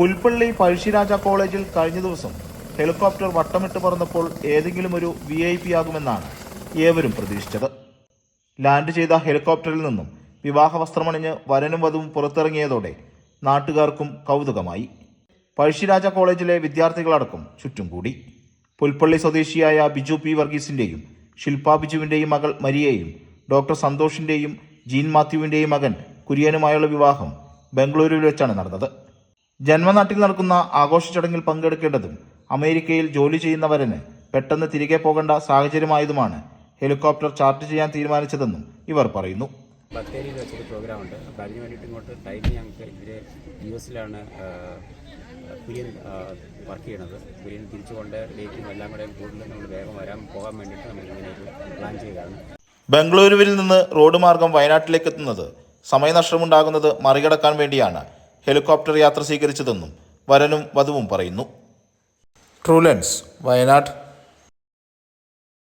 പുൽപ്പള്ളി പഴശ്ശിരാജ കോളേജിൽ കഴിഞ്ഞ ദിവസം ഹെലികോപ്റ്റർ വട്ടമിട്ട് പറന്നപ്പോൾ ഏതെങ്കിലും ഒരു വി ഐ പി ആകുമെന്നാണ് ഏവരും പ്രതീക്ഷിച്ചത്. ലാൻഡ് ചെയ്ത ഹെലികോപ്റ്ററിൽ നിന്നും വിവാഹ വസ്ത്രമണിഞ്ഞ് വരനും വധുവും പുറത്തിറങ്ങിയതോടെ നാട്ടുകാർക്കും കൗതുകമായി. പഴശ്ശിരാജ കോളേജിലെ വിദ്യാർത്ഥികളടക്കം ചുറ്റും കൂടി. പുൽപ്പള്ളി സ്വദേശിയായ ബിജു പി വർഗീസിന്റെയും ശില്പ ബിജുവിന്റെയും മകൾ മരിയയും ഡോക്ടർ സന്തോഷിന്റെയും ജീൻ മാത്യുവിന്റെയും മകൻ കുര്യനുമായുള്ള വിവാഹം ബംഗളൂരുവിൽ വെച്ചാണ് നടന്നത്. ജന്മനാട്ടിൽ നടക്കുന്ന ആഘോഷ ചടങ്ങിൽ പങ്കെടുക്കേണ്ടതും അമേരിക്കയിൽ ജോലി ചെയ്യുന്നവരന് പെട്ടെന്ന് തിരികെ പോകേണ്ട സാഹചര്യമായതുമാണ് ഹെലികോപ്റ്റർ ചാർട്ട് ചെയ്യാൻ തീരുമാനിച്ചതെന്നും ഇവർ പറയുന്നു. ബത്തേരിയിൽ വെച്ചൊരു പ്രോഗ്രാം ഉണ്ട് അപ്പോൾ അതിന് വേണ്ടിയിട്ട് ഇങ്ങോട്ട് ടൈം ഞങ്ങൾക്ക് ഇവർ യു എസിലാണ് കുര്യൻ വർക്ക് ചെയ്യണത് കുര്യൻ തിരിച്ചുകൊണ്ട് ഡേറ്റും എല്ലാം കൂടെ കൂടുതൽ നമ്മൾ വേഗം വരാൻ പോകാൻ വേണ്ടിയിട്ട് നമ്മൾ ഇങ്ങനെ പ്ലാൻ ചെയ്തതാണ്. ബംഗളൂരുവിൽ നിന്ന് റോഡ് മാർഗം വയനാട്ടിലേക്ക് എത്തുന്നത് സമയനഷ്ടമുണ്ടാകുന്നത് മറികടക്കാൻ വേണ്ടിയാണ്. ഹെലികോപ്റ്റർ യാത്ര സ്വീകരിച്ചതെന്നും വരനും വധുവും പറയുന്നു. ട്രൂലൻസ് വയനാട്.